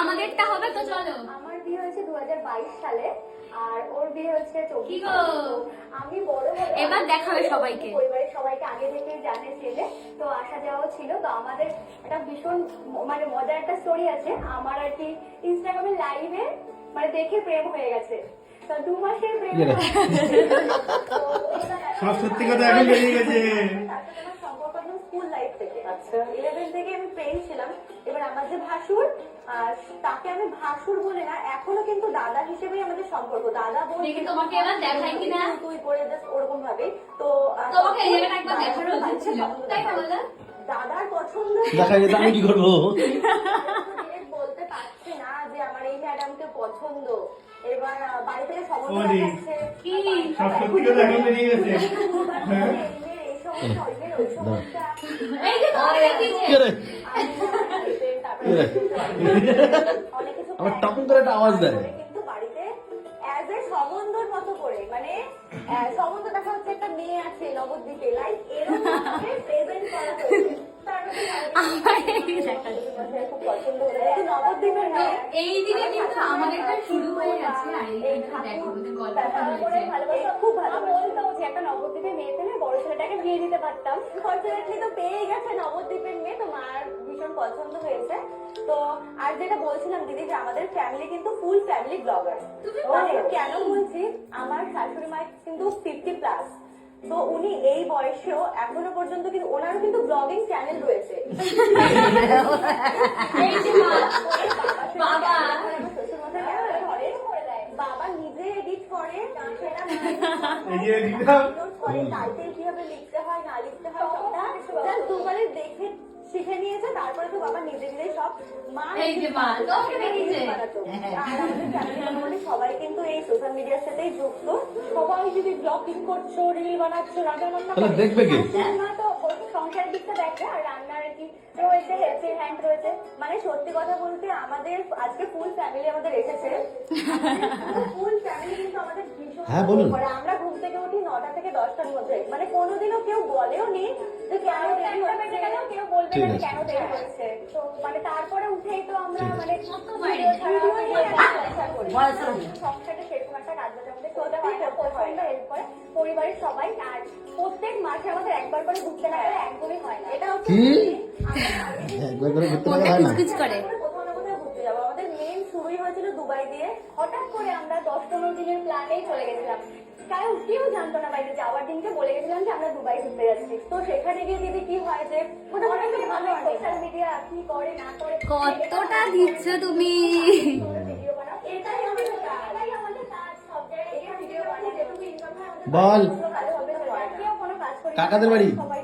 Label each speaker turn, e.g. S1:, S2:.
S1: আমাদেরটা হবে তো চলো।
S2: আমার বিয়ে হয়েছে দু হাজার বাইশ সালে আর ওর বিয়ে হচ্ছে চব্বিশ
S1: গো?
S2: আমি বড়
S1: এবার দেখাবে সবাইকে।
S2: পরিবারের সবাইকে আগে থেকেই জানে ছেলে তো আসা যাওয়া ছিল। তো আমাদের একটা ভীষণ মানে মজার একটা স্টোরি আছে। আমার আর কি ইনস্টাগ্রামে লাইভে মানে দেখে প্রেম হয়ে গেছে। তো দু মাসের প্রেম
S3: সব সত্যি কথা এখন বেরিয়ে গেছে।
S2: তার আমার সম্পর্ক একদম স্কুল লাইফ থেকে আচ্ছা ইলেভেন থেকে আমি ফ্রেন্ড ছিলাম। এবার আমার যে ভাসুর তাকে আমি ভাসুর বলে না এখনও কিন্তু দাদা হিসেবেই আমাদের সম্পর্ক। দাদা বোন
S1: তোমাকে এবার দেখাই কিনা?
S2: তুই করে জাস্ট ওরকম ভাবে তো
S1: তোমাকে একবার
S2: দাদার
S1: দেখানো
S2: পছন্দ
S1: তাই না বলো?
S2: দাদার পছন্দ
S4: দেখা যেত আমি কি করব?
S2: বলতে পারছি না যে আমার এই ম্যাডামকে পছন্দ। এবার বাড়ি থেকে। দেখাচ্ছে।
S1: কি?
S3: সব সত্যি কথা বেরিয়ে গেছে।
S4: আমার টপন করে একটা আওয়াজ দেয়।
S2: করে কিন্তু বাড়িতে অ্যাজ এ সম্বন্ধর মতো করে মানে সম্বন্ধ দেখা হচ্ছে একটা মেয়ে আছে নবদ্বীপে লাইক এরকম প্রেজেন্ট করা হয়েছে।
S1: এই দিনে কিন্তু আমাদেরটা শুরু হয়ে গেছে।
S2: খুব ভালো বলতো যে একটা নবদ্বীপের মেয়ে পেলে বড় ছেলেটাকে বিয়ে দিতে পারতাম। ফর্চুনেটলি তো পেয়ে গেছে নবদ্বীপের মেয়ে তো মার ভীষণ পছন্দ হয়েছে। তো আর যেটা বলছিলাম দিদি যে আমাদের ফ্যামিলি কিন্তু ফুল ফ্যামিলি ব্লগার কেন বলছি? আমার শাশুড়ি মা কিন্তু ফিফটি প্লাস তো উনি এই বয়সেও এখনও পর্যন্ত কিন্তু ওনারও কিন্তু ব্লগিং চ্যানেল রয়েছে।
S1: বাবা।
S2: শ্বশুরমশাই ক্যামেরা ধরে বাবা নিজে এডিট করে টাইটেল কীভাবে লিখতে হয় না লিখতে হয় সবটা জাস্ট দুবারে দেখে শিখে নিয়েছে তারপরে তো বাবা নিজে নিজেই সব মা
S1: এই যে মা, তোমাকে
S2: সেটা
S1: দেখিয়েছে।
S2: নিজে বানাতো। আর আমাদের family মোটামুটি সবাই কিন্তু এই সোশ্যাল মিডিয়ার সাথেই যুক্ত সবাই যদি ব্লগিং করছ রিল বানাচ্ছো রান্না বান্না
S4: তাহলে দেখবে কে?
S2: মা তো ওর দিকটা দেখে আর রান্নার কি রয়েছে হেল্পের হ্যান্ড রয়েছে মানে সত্যি কথা বলতে আমাদের আজকে ফুল ফ্যামিলি আমাদের এসেছে ফুল ফ্যামিলি কিন্তু আমাদের ভীষণ
S4: হ্যাঁ, বলুন।
S2: আমরা ঘুম থেকে উঠি নটা থেকে দশটার মধ্যে। মানে কোনোদিনও কেউ বলেও নি যে কেন দেরি হচ্ছে। কেউ বলবে না কেন দেরি হচ্ছে। তো মানে তারপরে উঠেই তো আমরা মানে? ভিডিও করি সংসারে সেরকম একটা কাজ বাজ আমাদের করতে হয় না পছন্দ এরপরে পরিবারের সবাই আর প্রত্যেক মাসে আমাদের একবার করে ঘুরতে না গেলে একদমই হয় না। এটা হচ্ছে
S4: একবার করে ঘুরতে
S1: মনটা
S4: হয় না?
S2: কোথাও না কোথাও ঘুরতে যাব। আমাদের মেন শুরুই হয়েছিল দুবাই দিয়ে। হঠাৎ করে পনেরো দিনের প্ল্যানেই চলে গেছিলাম কারণ কেউ জানতো না বাইরে যাওয়ার দিনকে বলে গেছিলাম যে আমরা দুবাই ঘুরতে যাচ্ছি তো সেখানে গিয়ে দিদি কি হয় যে মোটামুটি ভালো সোশ্যাল মিডিয়া কি করে না করে
S1: কতটা দিচ্ছ তুমি
S2: হয়
S4: বল।
S2: কোনো।
S4: কাকাদের বাড়ি?
S2: সবাই